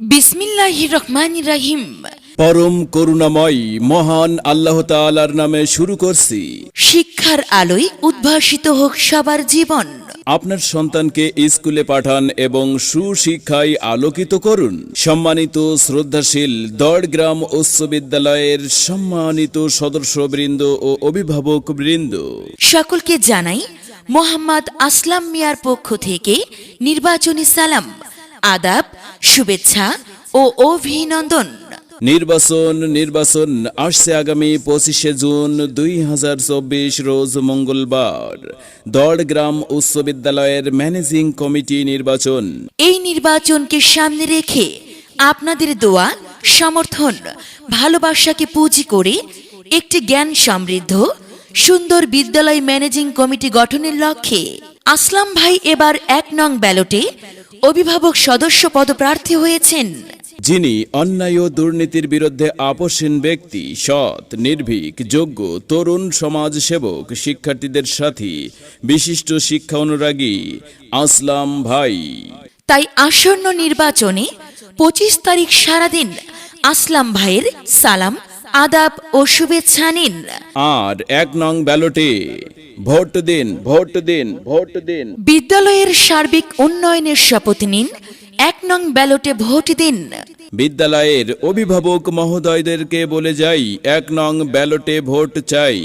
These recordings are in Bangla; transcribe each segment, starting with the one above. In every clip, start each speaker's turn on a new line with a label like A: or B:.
A: বিসমিল্লাহ রহমান রাহিম।
B: পরম করুণাময় মহান আল্লাহ তাআলার নামে শুরু করছি।
A: শিক্ষার আলোয় উদ্ভাসিত হোক সবার জীবন।
B: আপনার সন্তানকে স্কুলে পাঠান এবং সুশিক্ষায় আলোকিত করুন। সম্মানিত শ্রদ্ধাশীল দড়গ্রাম উচ্চ বিদ্যালয়ের সম্মানিত সদস্যবৃন্দ ও অভিভাবক বৃন্দ
A: সকলকে জানাই মোহাম্মদ আসলাম মিয়ার পক্ষ থেকে নির্বাচনী সালাম। আদাব শুভেচ্ছা ও অভিনন্দন।
B: নির্বাচন নির্বাচন আসছে আগামী পঁচিশে জুন দুই হাজার চব্বিশ রোজ মঙ্গলবার। দড়গ্রাম উচ্চ বিদ্যালয়ের ম্যানেজিং কমিটি নির্বাচন।
A: এই নির্বাচনকে সামনে রেখে আপনাদের দোয়া সমর্থন ভালোবাসাকে পুঁজি করে একটি জ্ঞান সমৃদ্ধ সুন্দর বিদ্যালয় ম্যানেজিং কমিটি গঠনের লক্ষ্যে। আসলাম ভাই এবার এক নং ব্যালটে অভিভাবক সদস্য পদপ্রার্থী হয়েছেন।
B: যিনি অন্যায় ও দুর্নীতির বিরুদ্ধে আপোষহীন ব্যক্তি সৎ নির্ভীক যোগ্য তরুণ সমাজসেবক শিক্ষার্থীদের সাথী বিশিষ্ট শিক্ষা অনুরাগী আসলাম ভাই।
A: তাই আসন্ন নির্বাচনে পঁচিশ তারিখ সারাদিন আসলাম ভাইয়ের সালাম আদাব ও শুভেচ্ছা নিন।
B: আর এক নং ব্যালটে ভোট দিন ভোট দিন ভোট দিন।
A: বিদ্যালয়ের সার্বিক উন্নয়নের শপথ নিন এক নং ব্যালটে ভোট দিন।
B: বিদ্যালয়ের অভিভাবক মহোদয়দেরকে বলে যাই এক নং ব্যালটে ভোট চাই।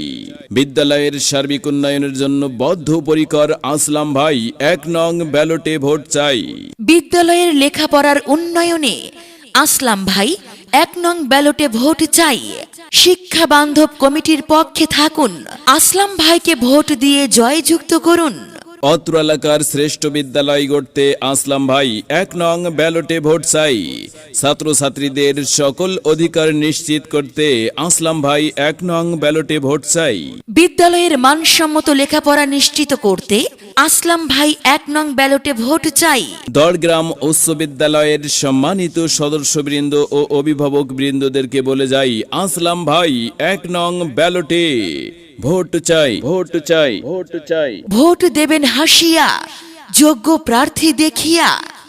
B: বিদ্যালয়ের সার্বিক উন্নয়নের জন্য বদ্ধপরিকর আসলাম ভাই এক নং ব্যালটে ভোট চাই।
A: বিদ্যালয়ের লেখাপড়ার উন্নয়নে আসলাম ভাই এক নং ব্যালটে ভোট চাই। শিক্ষা বান্ধব কমিটির পক্ষে থাকুন। আসলাম ভাইকে ভোট দিয়ে জয়যুক্ত করুন।
B: অত্র এলাকার শ্রেষ্ঠ বিদ্যালয় গড়তে আসলাম ভাই এক নং ব্যালটে ভোট চাই। ছাত্রছাত্রীদের সকল অধিকার নিশ্চিত করতে আসলাম ভাই এক নং ব্যালটে ভোট চাই।
A: বিদ্যালয়ের মানসম্মত লেখাপড়া নিশ্চিত করতে আসলাম ভাই এক নং ব্যালটে ভোট চাই।
B: দড়গ্রাম উচ্চ বিদ্যালয়ের সম্মানিত সদস্যবৃন্দ ও অভিভাবক বৃন্দদেরকে বলে যাই আসলাম ভাই এক নং ব্যালটে ভোট চাই ভোট চাই ভোট চাই।
A: ভোট দেবেন হাসিয়া যোগ্য প্রার্থী দেখিয়া।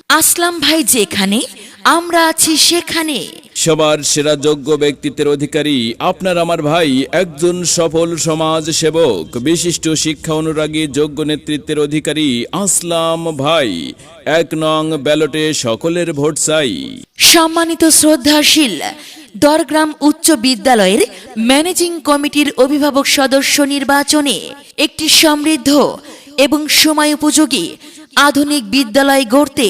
A: আসলাম ভাই যেখানে আমরা আছি সেখানে।
B: সবার সেরা যোগ্য ব্যক্তিত্বের অধিকারী আপনার আমার ভাই একজন সফল সমাজ সেবক বিশিষ্ট শিক্ষা অনুরাগী যোগ্য নেতৃত্বের অধিকারী আসলাম ভাই, এক নং ব্যালটে সকলের ভোট চাই।
A: সম্মানিত শ্রদ্ধাশীল, দরগ্রাম উচ্চ বিদ্যালয়ের ম্যানেজিং কমিটির অভিভাবক সদস্য নির্বাচনে একটি সমৃদ্ধ এবং সময় উপযোগী আধুনিক বিদ্যালয় গড়তে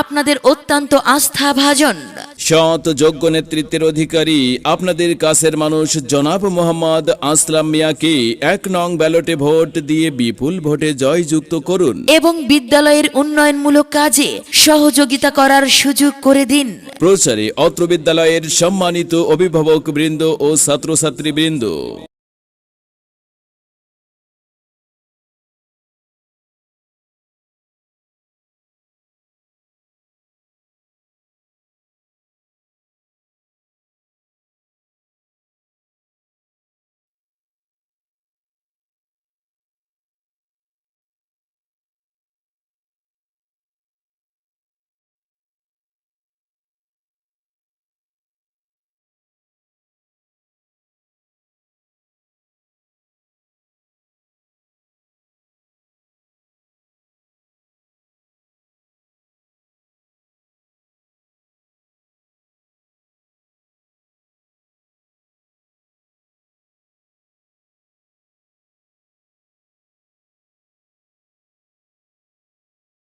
A: আপনাদের অত্যন্ত আস্থাভাজন।
B: সৎ যোগ্য নেতৃত্বের অধিকারী আপনাদের কাছের মানুষ জনাব মোহাম্মদ আসলাম মিয়াকে এক নং ব্যালটে ভোট দিয়ে বিপুল ভোটে জয়যুক্ত করুন।
A: এবং বিদ্যালয়ের উন্নয়নমূলক কাজে সহযোগিতা করার সুযোগ করে দিন।
B: প্রচারে অত্র বিদ্যালয়ের সম্মানিত অভিভাবক বৃন্দ ও ছাত্রছাত্রী বৃন্দ